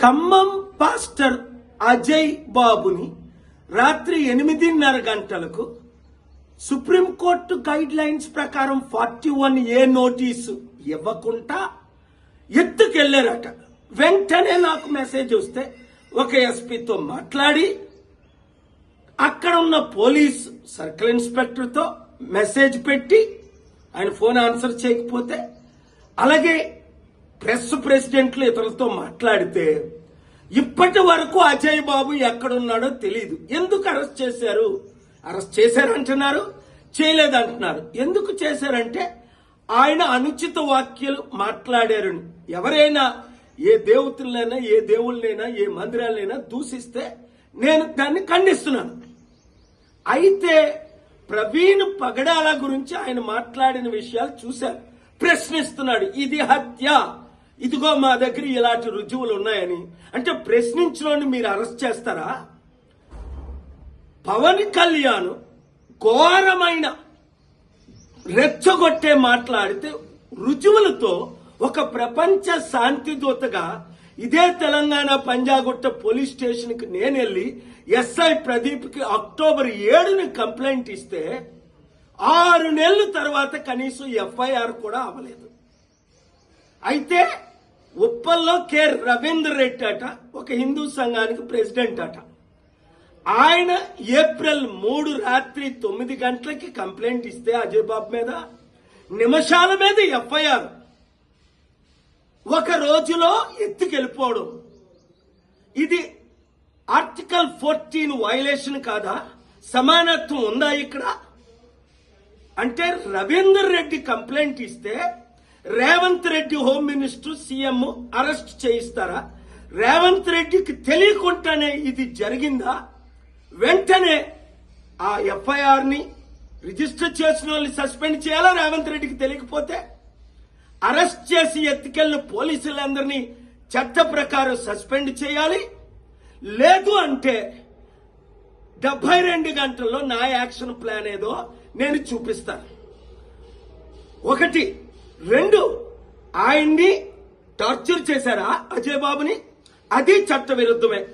Khammam pastor Ajay బాబుని రాత్రి ఎనిమిదిన్నర గంటలకు సుప్రీంకోర్టు గైడ్ లైన్స్ ప్రకారం ఫార్టీ వన్ ఏ నోటీసు ఇవ్వకుండా ఎత్తుకెళ్ళారట వెంటనే నాకు మెసేజ్ వస్తే ఒక ఎస్పీతో మాట్లాడి అక్కడ ఉన్న పోలీస్ సర్కిల్ ఇన్స్పెక్టర్తో మెసేజ్ పెట్టి ఆయన ఫోన్ ఆన్సర్ చేయకపోతే అలాగే ప్రెస్ ప్రెసిడెంట్లు ఇతరులతో మాట్లాడితే ఇప్పటి వరకు అజయ్ బాబు ఎక్కడున్నాడో తెలియదు ఎందుకు అరెస్ట్ చేశారు? అరెస్ట్ చేశారంటున్నారు చేయలేదంటున్నారు. ఎందుకు చేశారంటే ఆయన అనుచిత వాక్యాలు మాట్లాడారని ఎవరైనా ఏ దేవతలైనా ఏ దేవుళ్ళైనా ఏ మందిరాలైనా దూషిస్తే నేను దాన్ని ఖండిస్తున్నాను. అయితే ప్రవీణ్ పగడాల గురించి ఆయన మాట్లాడిన విషయాలు చూశారు. ప్రశ్నిస్తున్నాడు ఇది హత్య. ఇదిగో మా దగ్గర ఇలాంటి రుజువులు ఉన్నాయని. అంటే ప్రశ్నించలోని మీరు అరెస్ట్ చేస్తారా? పవన్ కళ్యాణ్ ఘోరమైన రెచ్చగొట్టే మాట్లాడితే రుజువులతో ఒక ప్రపంచ శాంతి దూతగా ఇదే తెలంగాణ పంజాగుట్ట పోలీస్ స్టేషన్కి నేను వెళ్ళి ఎస్ఐ ప్రదీప్కి అక్టోబర్ ఏడుని కంప్లైంట్ ఇస్తే ఆరు నెలల తర్వాత కనీసం ఎఫ్ఐఆర్ కూడా అవ్వలేదు. అయితే ఉప్పల్లో కె రవీంద్ర రెడ్డి అట ఒక హిందూ సంఘానికి ప్రెసిడెంట్ అట. ఆయన ఏప్రిల్ మూడు రాత్రి తొమ్మిది గంటలకి కంప్లైంట్ ఇస్తే అజయ్ బాబు మీద నిమిషాల మీద ఎఫ్ఐఆర్. ఒక రోజులో ఎత్తుకెళ్ళిపోవడం. ఇది ఆర్టికల్ ఫోర్టీన్ వైలేషన్ కాదా? సమానత్వం ఉందా ఇక్కడ? అంటే రవీందర్ రెడ్డి కంప్లైంట్ ఇస్తే Revanth Reddy home minister CM arrest చేయిస్తారా? రేవంత్ రెడ్డికి తెలియకుండానే ఇది జరిగిందా? వెంటనే ఆ ఎఫ్ఐఆర్ని రిజిస్టర్ చేసిన వాళ్ళని సస్పెండ్ చేయాలా రేవంత్ రెడ్డికి తెలియకపోతే? అరెస్ట్ చేసి ఎత్తుకెళ్ళిన పోలీసులందరినీ చట్ట ప్రకారం సస్పెండ్ చేయాలి? లేదు అంటే డెబ్బై రెండు గంటల్లో నా యాక్షన్ ప్లాన్ ఏదో నేను చూపిస్తాను. ఒకటి రెండు ఆయన్ని టార్చర్ చేశారా అజయ్ బాబుని? అది చట్ట విరుద్ధమే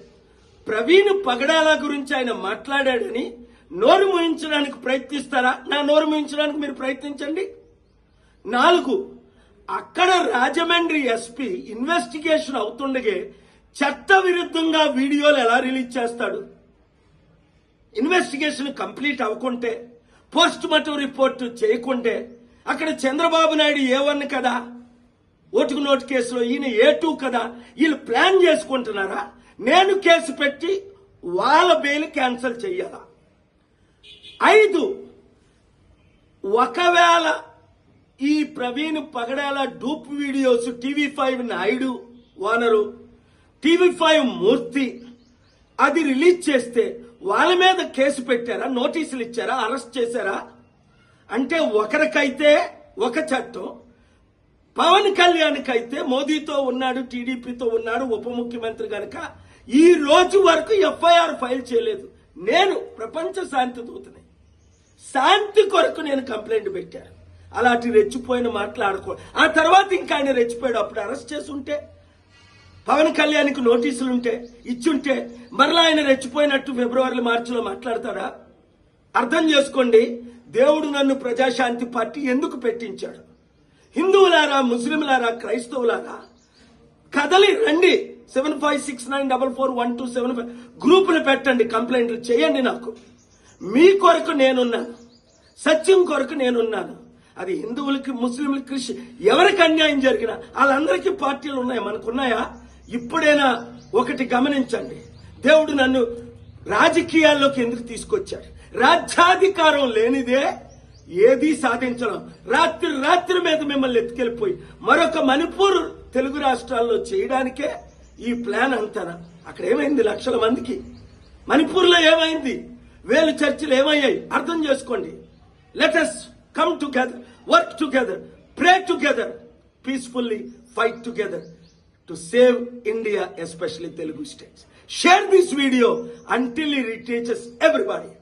ప్రవీణ్ పగడాల గురించి ఆయన మాట్లాడాడని నోరు ముయించడానికి ప్రయత్నిస్తారా? నా నోరు ముయించడానికి మీరు ప్రయత్నించండి. నాలుగు అక్కడ రాజమండ్రి ఎస్పీ ఇన్వెస్టిగేషన్ అవుతుండగే చట్ట విరుద్ధంగా వీడియోలు ఎలా రిలీజ్ చేస్తాడు? ఇన్వెస్టిగేషన్ కంప్లీట్ అవ్వకుంటే పోస్ట్ మార్టం రిపోర్ట్ చేయకుంటే అక్కడ చంద్రబాబు నాయుడు ఏ వన్ కదా? ఓటుకు నోటు కేసులో ఈయన ఏ టూ కదా? వీళ్ళు ప్లాన్ చేసుకుంటున్నారా? నేను కేసు పెట్టి వాళ్ళ బెయిల్ క్యాన్సిల్ చెయ్యాలా? ఐదు ఒకవేళ ఈ Praveen Pagadala dupe videos TV five Naidu owner TV five Murthy అది రిలీజ్ చేస్తే వాళ్ళ మీద కేసు పెట్టారా? నోటీసులు ఇచ్చారా? అరెస్ట్ చేశారా? అంటే ఒకరికైతే ఒక చట్టం పవన్ కళ్యాణ్కి అయితే మోదీతో ఉన్నాడు టీడీపీతో ఉన్నాడు ఉప ముఖ్యమంత్రి కనుక ఈ రోజు వరకు ఎఫ్ఐఆర్ ఫైల్ చేయలేదు. నేను ప్రపంచ శాంతి దూతని. శాంతి కొరకు నేను కంప్లైంట్ పెట్టాను. అలాంటి రెచ్చిపోయిన మాట్లాడుకో ఆ తర్వాత ఇంకా ఆయన రెచ్చిపోయాడు. అప్పుడు అరెస్ట్ చేసి ఉంటే పవన్ కళ్యాణ్కి నోటీసులు ఉంటే ఇచ్చుంటే మరలా ఆయన రెచ్చిపోయినట్టు ఫిబ్రవరి మార్చిలో మాట్లాడతాడా అర్థం చేసుకోండి. దేవుడు నన్ను ప్రజాశాంతి పార్టీ ఎందుకు పెట్టించాడు? హిందువులారా ముస్లింలారా క్రైస్తవులారా? కదలి రండి. Seven five six nine double four one two seven five. గ్రూపులు పెట్టండి కంప్లైంట్లు చేయండి నాకు. మీ కొరకు నేనున్నాను. సత్యం కొరకు నేనున్నాను. అది హిందువులకి ముస్లింలకి కృషి ఎవరికి అన్యాయం జరిగినా వాళ్ళందరికీ పార్టీలు ఉన్నాయి మనకున్నాయా? ఇప్పుడైనా ఒకటి గమనించండి. దేవుడు నన్ను రాజకీయాల్లోకి ఎందుకు తీసుకొచ్చాడు? రాజ్యాధికారం లేనిదే ఏదీ సాధించడం. రాత్రి రాత్రి మీద మిమ్మల్ని ఎత్తుకెళ్ళిపోయి మరొక మణిపూర్ తెలుగు రాష్ట్రాల్లో చేయడానికే ఈ ప్లాన్ అంటారా? అక్కడ ఏమైంది లక్షల మందికి? మణిపూర్లో ఏమైంది? వేలు చర్చలు ఏమయ్యాయి? అర్థం చేసుకోండి. Let's come together work together pray together peacefully fight together to save India especially Telugu states share this video until it reaches everybody